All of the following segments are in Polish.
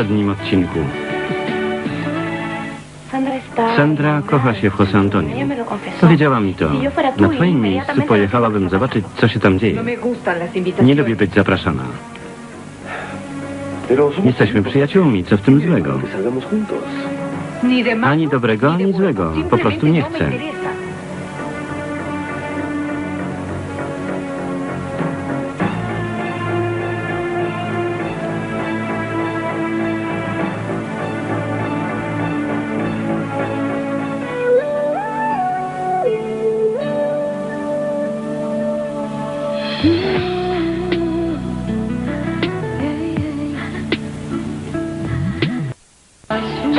poprzednim odcinku. Sandra kocha się w José Antonio. Powiedziała mi to. Na twoim miejscu pojechałabym zobaczyć, co się tam No dzieje. invitaciones. Nie lubię być zapraszana. Jesteśmy przyjaciółmi, co w tym złego? Ani dobrego, ani złego. Po prostu nie Simplemente no chcę.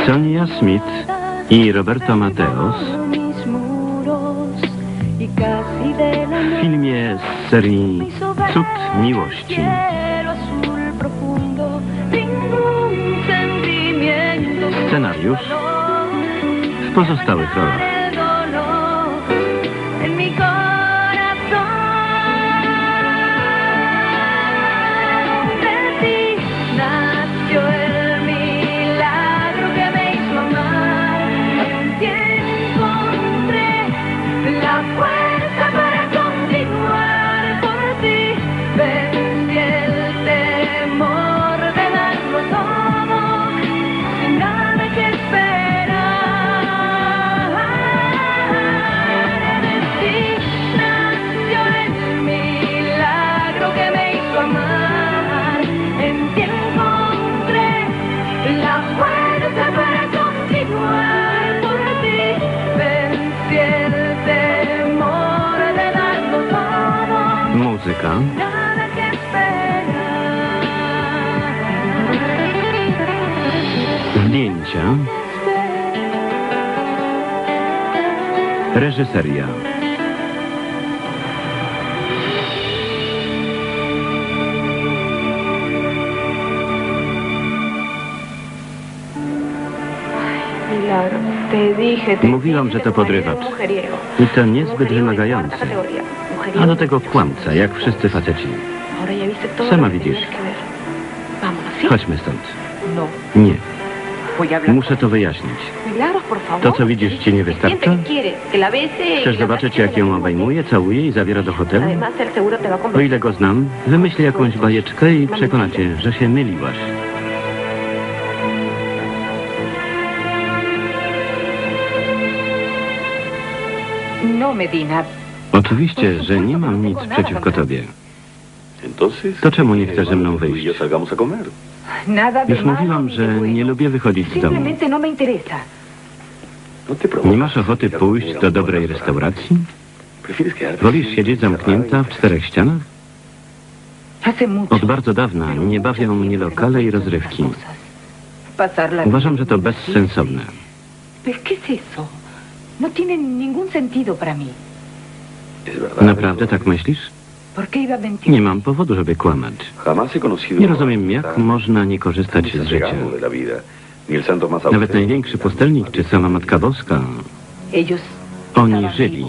Sonia Smith i Roberto Mateos w filmie z serii Cud Miłości. Scenariusz w pozostałych rolach. Esperar. Zdjęcia Reżyseria Mówiłam, że to podrywacz. I to niezbyt Mujeriego A do tego kłamca, jak wszyscy faceci. Sama widzisz. Chodźmy stąd. No, Nie, muszę to wyjaśnić. To, co widzisz, ci nie wystarcza? Y Chcesz zobaczyć, jak ją obejmuje, całuje i zabiera do hotelu? O ile go znam, wymyśli jakąś bajeczkę i przekona cię, że się myliłaś. No, Medina. Oczywiście, że nie mam nic przeciwko tobie. To czemu nie chcesz ze mną wyjść? Już mówiłam, że nie lubię wychodzić z domu. No. Nie masz ochoty pójść do dobrej restauracji? Wolisz siedzieć zamknięta w czterech ścianach? Od bardzo dawna nie bawią mnie lokale i rozrywki. Uważam, że to bezsensowne. ¿Pero qué es eso? No tiene ningún sentido para mí. Naprawdę tak myślisz? Nie mam powodu, żeby kłamać. Nie rozumiem, jak można nie korzystać z życia. Nawet największy pustelnik czy sama Matka Boska, oni żyli.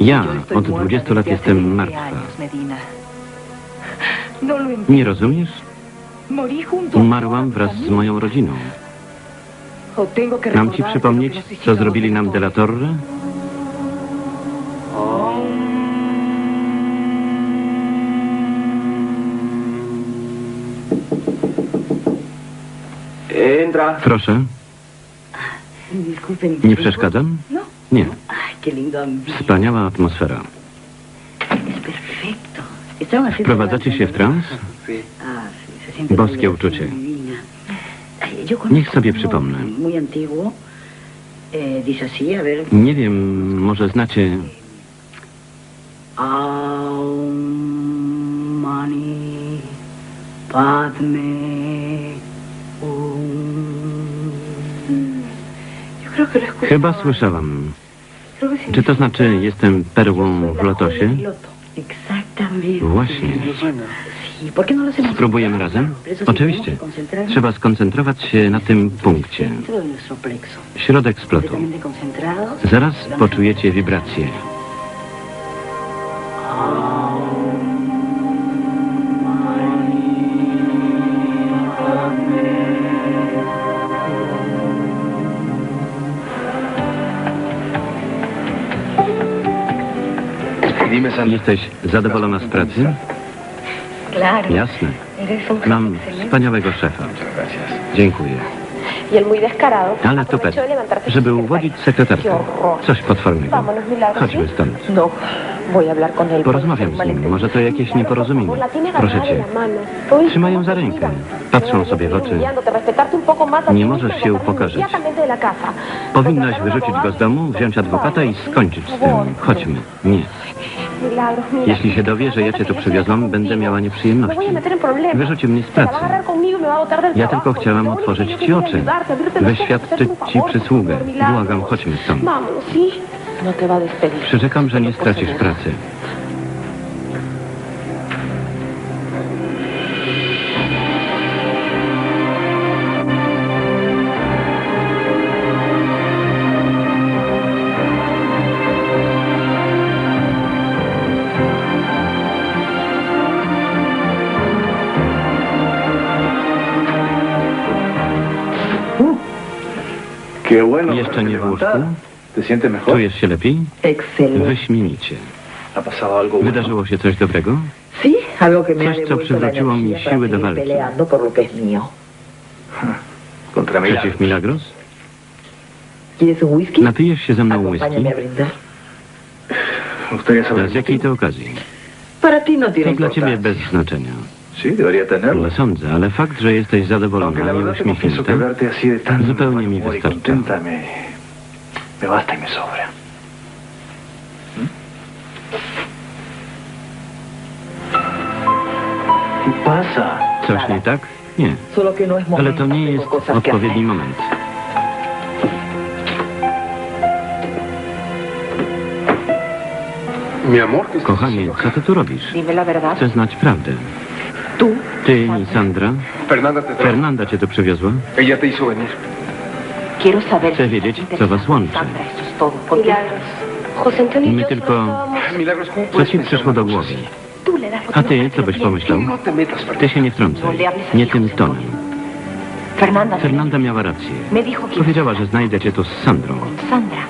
Ja od muerta 20 lat jestem 20 martwa. Nie rozumiesz? Umarłam wraz z moją rodziną. Mam ci przypomnieć, co zrobili nam de la Torre? Proszę, Disculpen. nie przeszkadzam? No. Nie. Wspaniała atmosfera. Wprowadzacie się w trans? Ah, Boskie uczucie. Niech sobie przypomnę. Muy antiguo. Eh. Nie wiem, może znacie... Aum mani padme Chyba słyszałam. Czy to znaczy jestem perłą w lotosie? Właśnie. Spróbujemy razem? Oczywiście. Trzeba skoncentrować się na tym punkcie. Środek splotu. Zaraz poczujecie wibracje. Jesteś zadowolona z pracy? Jasne. Mam wspaniałego szefa. Dziękuję. Y Ale de levantarse żeby uwodzić sekretarkę. Coś potwornego. Chodźmy stąd. No. Porozmawiam z nim. Może to jakieś nieporozumienie. Proszę cię. Trzymaj ją za rękę. Patrzą sobie w oczy. Nie możesz się upokarzyć. Powinnaś wyrzucić go z domu, wziąć adwokata i skończyć z tym. Chodźmy. Nie. Jeśli się dowie, że ja cię tu przywiozłam, będę miała nieprzyjemności. Wyrzuci mnie z pracy. Ja tylko chciałam otworzyć ci oczy. Wyświadczyć ci przysługę. Błagam, chodźmy stąd. No. Przyrzekam, że nie stracisz pracy. Jeszcze nie w łóżku? Czujesz się lepiej? Wyśmienicie. Wydarzyło się coś dobrego? Sí, algo que me ha Coś, co przywróciło mi siły do walki. peleando por lo que es mío. Contra mí. Przeciw Milagros? ¿Quieres un whisky? Napijesz się ze mną whisky? Z jakiej to okazji? No To tiene dla ciebie bez znaczenia. Nie sądzę, ale fakt, że jesteś zadowolona i uśmiechnięta, zupełnie mi wystarcza. contenta me, me basta y me sobra. ¿Qué pasa? Coś nie tak? Nie. No Ale to nie jest odpowiedni moment. Kochanie, co ty tu robisz? Chcę znać prawdę. Tú, Ty i Sandra? Fernanda te. Fernanda cię tu przywiozła? Ella te hizo venir. Chcę wiedzieć, co was łączy. My tylko-. Milagros, ¿cómo Co puedes ci pensar przyszło do głowy? A ty, co byś pomyślał? no te metas, Fernanda. Ty się nie wtrącaj. Nie tym tonem. Fernanda, Fernanda miała rację. me dijo que Powiedziała, że znajdę cię tu z Sandrą. Sandra.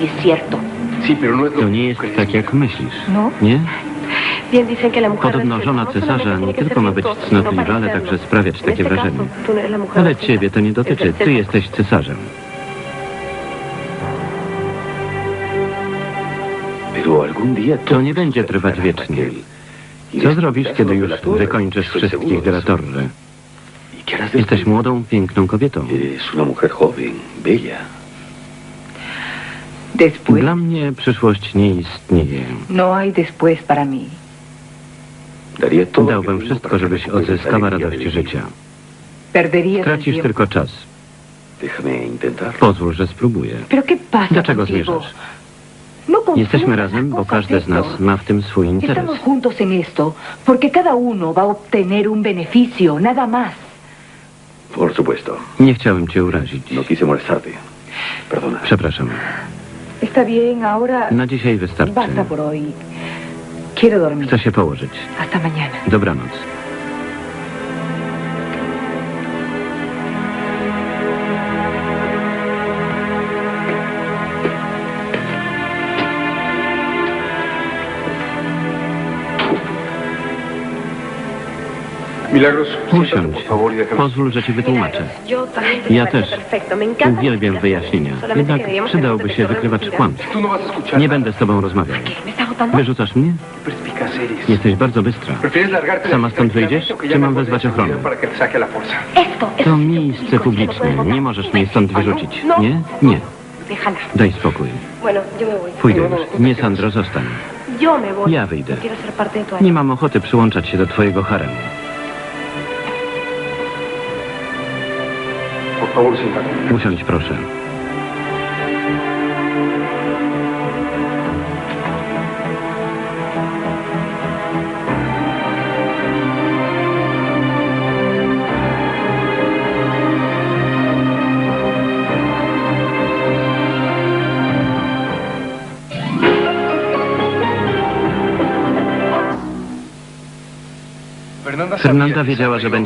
Y es cierto. Sí, pero no es lo To nie jest tak, jak myślisz. No. Nie? Podobno żona no cesarza nie tylko ma być cnotliwa, ale także sprawiać takie wrażenie. no Ale ciebie to nie dotyczy. Ty jesteś cesarzem. To nie będzie trwać wiecznie. Co zrobisz, kiedy już wykończysz wszystkich de la Torre? Jesteś młodą, piękną kobietą. Dla mnie przyszłość nie istnieje. No hay después para mí. Daría todo lo que Dałbym wszystko, żebyś odzyskała radość życia. Tracisz tylko czas. Pozwól, że spróbuję. ¿Pero qué pasa Do czego contigo? zmierzasz? No Jesteśmy razem, bo każdy z nas ma w tym swój interes. Por supuesto. Nie chciałem cię urazić. No quise molestarte. Perdona. Przepraszam. Na dzisiaj wystarczy. Quiero dormir. Chcę się położyć. Hasta mañana. Dobranoc. Usiądź. Pozwól, że ci wytłumaczę. Ja też. Uwielbiam wyjaśnienia. Jednak przydałby się wykrywacz kłamstw. Nie będę z tobą rozmawiał. Wyrzucasz mnie? Jesteś bardzo bystra. ¿Prefieres largarte de Sama stąd wyjdziesz, czy mam wezwać ochronę? To miejsce publiczne. no puedes Nie możesz mnie stąd wyrzucić. No. Nie? Nie. Daj spokój. Pójdę już. Nie, Sandro, zostań. Ja wyjdę. Nie mam ochoty przyłączać się do twojego haremu. Usiądź proszę. Fernanda, wiedziała, że będzie